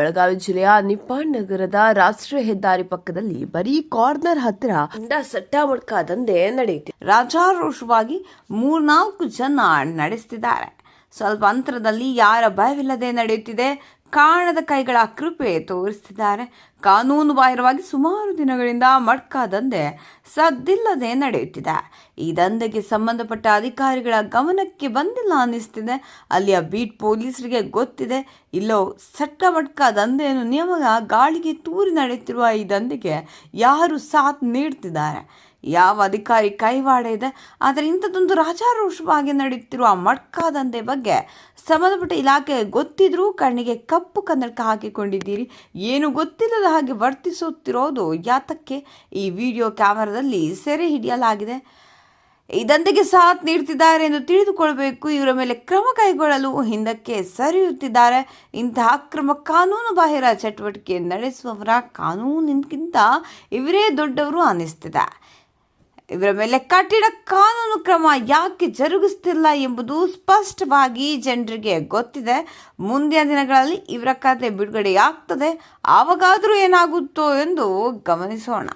ಬೆಳಗಾವಿ ಜಿಲ್ಲೆಯ ನಿಪ್ಪಾಣ್ ನಗರದ ರಾಷ್ಟ್ರೀಯ ಹೆದ್ದಾರಿ ಪಕ್ಕದಲ್ಲಿ ಬರೀ ಕಾರ್ನರ್ ಹತ್ರ ಗಂಡ ಸಟ್ಟ ಮುಡ್ಕ ದಂಧೆ ನಡೆಯುತ್ತಿದೆ ರಾಜಾರೋಷವಾಗಿ ಮೂರ್ನಾಲ್ಕು ಜನ ನಡೆಸ್ತಿದ್ದಾರೆ. ಸ್ವಲ್ಪ ಅಂತರದಲ್ಲಿ ಯಾರ ಭಯವಿಲ್ಲದೆ ನಡೆಯುತ್ತಿದೆ. ಕಾಣದ ಕೈಗಳ ಕೃಪೆ ತೋರಿಸ್ತಿದ್ದಾರೆ. ಕಾನೂನು ಬಾಹಿರವಾಗಿ ಸುಮಾರು ದಿನಗಳಿಂದ ಮಡ್ಕ ದಂಧೆ ಸದ್ದಿಲ್ಲದೆ ನಡೆಯುತ್ತಿದೆ. ಈ ದಂಧೆಗೆ ಸಂಬಂಧಪಟ್ಟ ಅಧಿಕಾರಿಗಳ ಗಮನಕ್ಕೆ ಬಂದಿಲ್ಲ ಅನ್ನಿಸ್ತಿದೆ. ಅಲ್ಲಿಯ ಬೀಟ್ ಪೊಲೀಸರಿಗೆ ಗೊತ್ತಿದೆ. ಇಲ್ಲೋ ಸಟ್ಟ ಮಟ್ಕ ದಂಧೆಯನ್ನು ನಿಯಮ ಗಾಳಿಗೆ ತೂರಿ ನಡೆಯುತ್ತಿರುವ ಈ ದಂಧೆಗೆ ಯಾರು ಸಾಥ್ ನೀಡ್ತಿದ್ದಾರೆ? ಯಾವ ಅಧಿಕಾರಿ ಕೈವಾಡ ಇದೆ ಆದರೆ ಇಂಥದ್ದೊಂದು ರಾಜಾರೋಷವಾಗಿ ನಡೆಯುತ್ತಿರುವ ಮಡ್ಕಾ ದಂಧೆ ಬಗ್ಗೆ ಸಂಬಂಧಪಟ್ಟ ಇಲಾಖೆ ಗೊತ್ತಿದ್ರೂ ಕಣ್ಣಿಗೆ ಕಪ್ಪು ಕನ್ನಡಕ ಹಾಕಿಕೊಂಡಿದ್ದೀರಿ. ಏನು ಗೊತ್ತಿಲ್ಲದ ಹಾಗೆ ವರ್ತಿಸುತ್ತಿರೋದು ಯಾತಕ್ಕೆ? ಈ ವಿಡಿಯೋ ಕ್ಯಾಮರಾದಲ್ಲಿ ಸೆರೆ ಹಿಡಿಯಲಾಗಿದೆ. ಈ ದಂಧೆಗೆ ಸಾಥ್ ನೀಡ್ತಿದ್ದಾರೆ ಎಂದು ತಿಳಿದುಕೊಳ್ಬೇಕು. ಇವರ ಮೇಲೆ ಕ್ರಮ ಕೈಗೊಳ್ಳಲು ಹಿಂದಕ್ಕೆ ಸರಿಯುತ್ತಿದ್ದಾರೆ. ಇಂತಹ ಅಕ್ರಮ ಕಾನೂನು ಬಾಹಿರ ಚಟುವಟಿಕೆ ನಡೆಸುವವರ ಕಾನೂನಿಗಿಂತ ಇವರೇ ದೊಡ್ಡವರು ಅನ್ನಿಸ್ತಿದೆ. ಇವರ ಮೇಲೆ ಕಠಿಣ ಕಾನೂನು ಕ್ರಮ ಯಾಕೆ ಜರುಗಿಸ್ತಿಲ್ಲ ಎಂಬುದು ಸ್ಪಷ್ಟವಾಗಿ ಜನರಿಗೆ ಗೊತ್ತಿದೆ. ಮುಂದಿನ ದಿನಗಳಲ್ಲಿ ಇವರ ಕತೆ ಬಿಡುಗಡೆಯಾಗ್ತದೆ. ಆವಾಗಾದರೂ ಏನಾಗುತ್ತೋ ಎಂದು ಗಮನಿಸೋಣ.